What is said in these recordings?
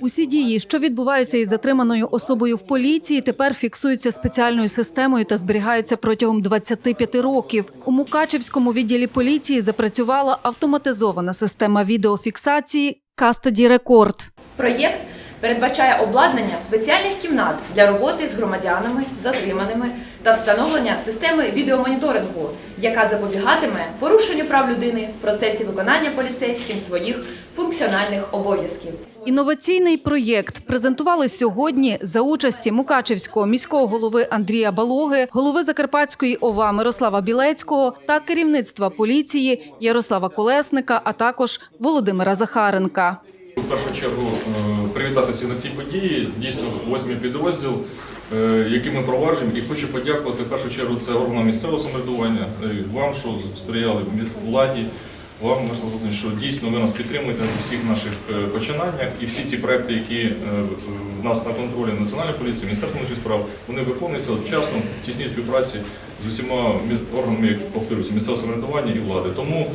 Усі дії, що відбуваються із затриманою особою в поліції, тепер фіксуються спеціальною системою та зберігаються протягом 25 років. У Мукачевському відділі поліції запрацювала автоматизована система відеофіксації Кастаді Рекорд. Проєкт передбачає обладнання спеціальних кімнат для роботи з громадянами, затриманими та встановлення системи відеомоніторингу, яка запобігатиме порушенню прав людини в процесі виконання поліцейським своїх функціональних обов'язків. Інноваційний проєкт презентували сьогодні за участі Мукачевського міського голови Андрія Балоги, голови Закарпатської ОВА Мирослава Білецького та керівництва поліції Ярослава Колесника, а також Володимира Захаренка. В першу чергу е, привітати всіх на цій події. Дійсно, восьмий підрозділ, е, який ми проваджуємо. І хочу подякувати в першу чергу це органам місцевого самоврядування, е, вам, що сприяли владі, вам, що дійсно ви нас підтримуєте у всіх наших починаннях. І всі ці проекти, які в нас на контролі Національної поліції, Міністерства внутрішніх справ, вони виконуються вчасно в тісній співпраці з усіма органами, як повторюся, місцевого самоврядування і влади. Тому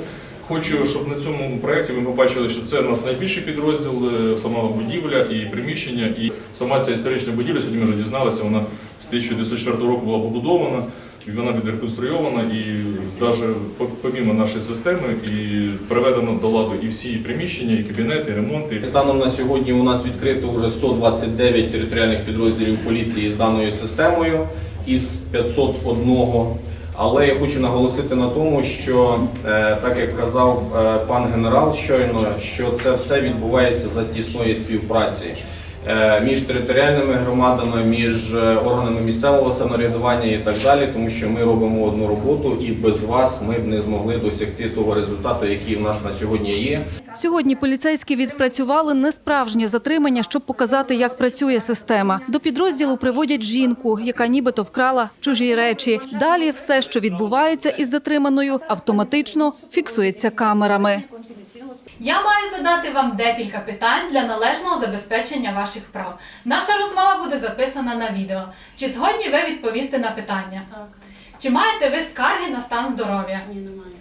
Хочу, щоб на цьому проєкті ви побачили, що це у нас найбільший підрозділ, е, сама будівля і приміщення, і сама ця історична будівля, сьогодні ми вже дізналися, вона з 1904 року була побудована, і вона відреконструйована, і навіть помімо нашої системи, і приведено до ладу і всі приміщення, і кабінети, і ремонти. Станом на сьогодні у нас відкрито вже 129 територіальних підрозділів поліції з даною системою із 501. Але я хочу наголосити на тому, що е, так як казав е, пан генерал щойно, що це все відбувається за тісної співпраці між територіальними громадами, між е, органами місцевого самоврядування і так далі, тому що ми робимо одну роботу, і без вас ми б не змогли досягти того результату, який в нас на сьогодні є. Сьогодні поліцейські відпрацювали несправжнє затримання, щоб показати, як працює система. До підрозділу приводять жінку, яка нібито вкрала чужі речі. Далі все, що відбувається із затриманою, автоматично фіксується камерами. Я маю задати вам декілька питань для належного забезпечення ваших прав. Наша розмова буде записана на відео. Чи згодні ви відповісти на питання? Так, Чи маєте ви скарги на стан здоров'я? ні, немає.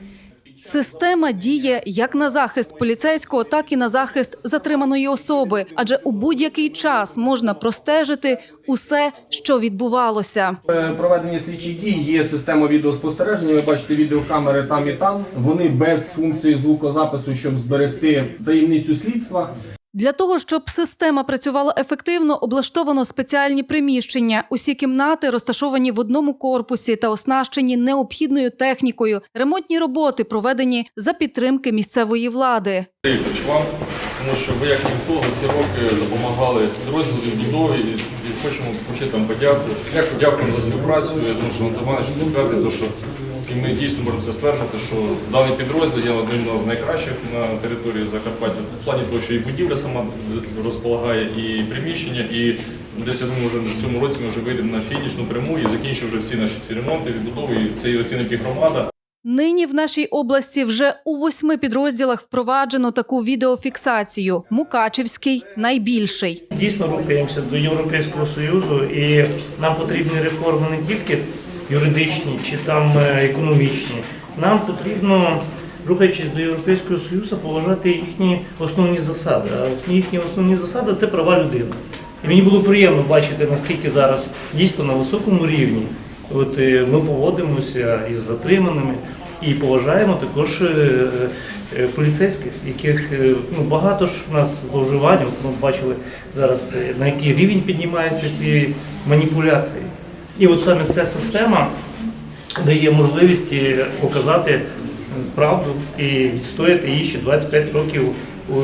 Система діє як на захист поліцейського, так і на захист затриманої особи, адже у будь-який час можна простежити усе, що відбувалося. Е, Проведення слідчих дій є система відеоспостереження. Ви бачите відеокамери там і там. Вони без функції звукозапису, щоб зберегти таємницю слідства. Для того, щоб система працювала ефективно, облаштовано спеціальні приміщення. Усі кімнати розташовані в одному корпусі та оснащені необхідною технікою. Ремонтні роботи проведені за підтримки місцевої влади. Вікторович, вам, тому що ви як ніхто за ці роки допомагали підрозділу відбудові і, хочемо вручити вам подяку. Дякуємо за співпрацю. Я думаю, що Антон Іванович підтвердить, що і ми дійсно можемо це стверджувати, що даний підрозділ є одним з найкращих на території Закарпаття в плані того, що і будівля сама розполагає, і приміщення, і десь я думаю, вже в цьому році ми вже вийдемо на фінішну пряму і закінчимо вже всі наші ці ремонти, відбудови, і це і оцінить і громада. Нині в нашій області вже у восьми підрозділах впроваджено таку відеофіксацію. Мукачівський найбільший. Дійсно рухаємося до Європейського Союзу і нам потрібні реформи не тільки юридичні чи там е, економічні. Нам потрібно, рухаючись до Європейського Союзу, поважати їхні основні засади. А їхні основні засади це права людини. І мені було приємно бачити, наскільки зараз дійсно на високому рівні от, е, ми поводимося із затриманими. І поважаємо також е, поліцейських, яких ну, багато ж у нас зловживань. Ми бачили зараз, на який рівень піднімаються ці маніпуляції. І от саме ця система дає можливість е, показати правду і відстояти її ще 25 років у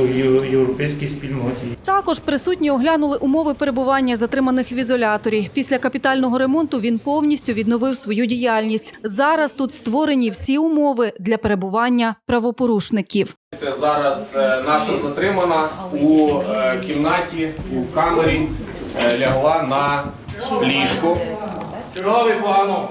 європейській спільноті. Також присутні оглянули умови перебування затриманих в ізоляторі. Після капітального ремонту він повністю відновив свою діяльність. Зараз тут створені всі умови для перебування правопорушників. Зараз е, наша затримана у е, кімнаті, у камері лягла на ліжко. Черговий погано.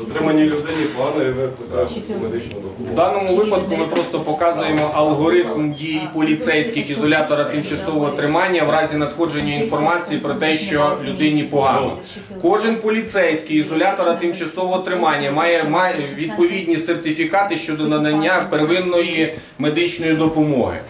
Затримані людині плани викликають медичну допомогу. В даному випадку ми просто показуємо алгоритм дій поліцейських ізолятора тимчасового тримання в разі надходження інформації про те, що людині погано. Кожен поліцейський ізолятора тимчасового тримання має, має відповідні сертифікати щодо надання первинної медичної допомоги.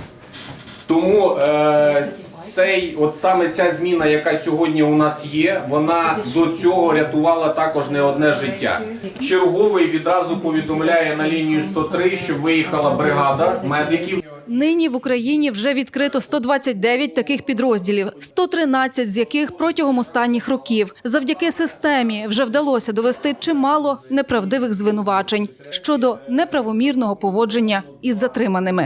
Тому е, цей, от саме ця зміна, яка сьогодні у нас є, вона до цього рятувала також не одне життя. Черговий відразу повідомляє на лінію 103, що виїхала бригада медиків. Нині в Україні вже відкрито 129 таких підрозділів, 113 з яких протягом останніх років. Завдяки системі вже вдалося довести чимало неправдивих звинувачень щодо неправомірного поводження із затриманими.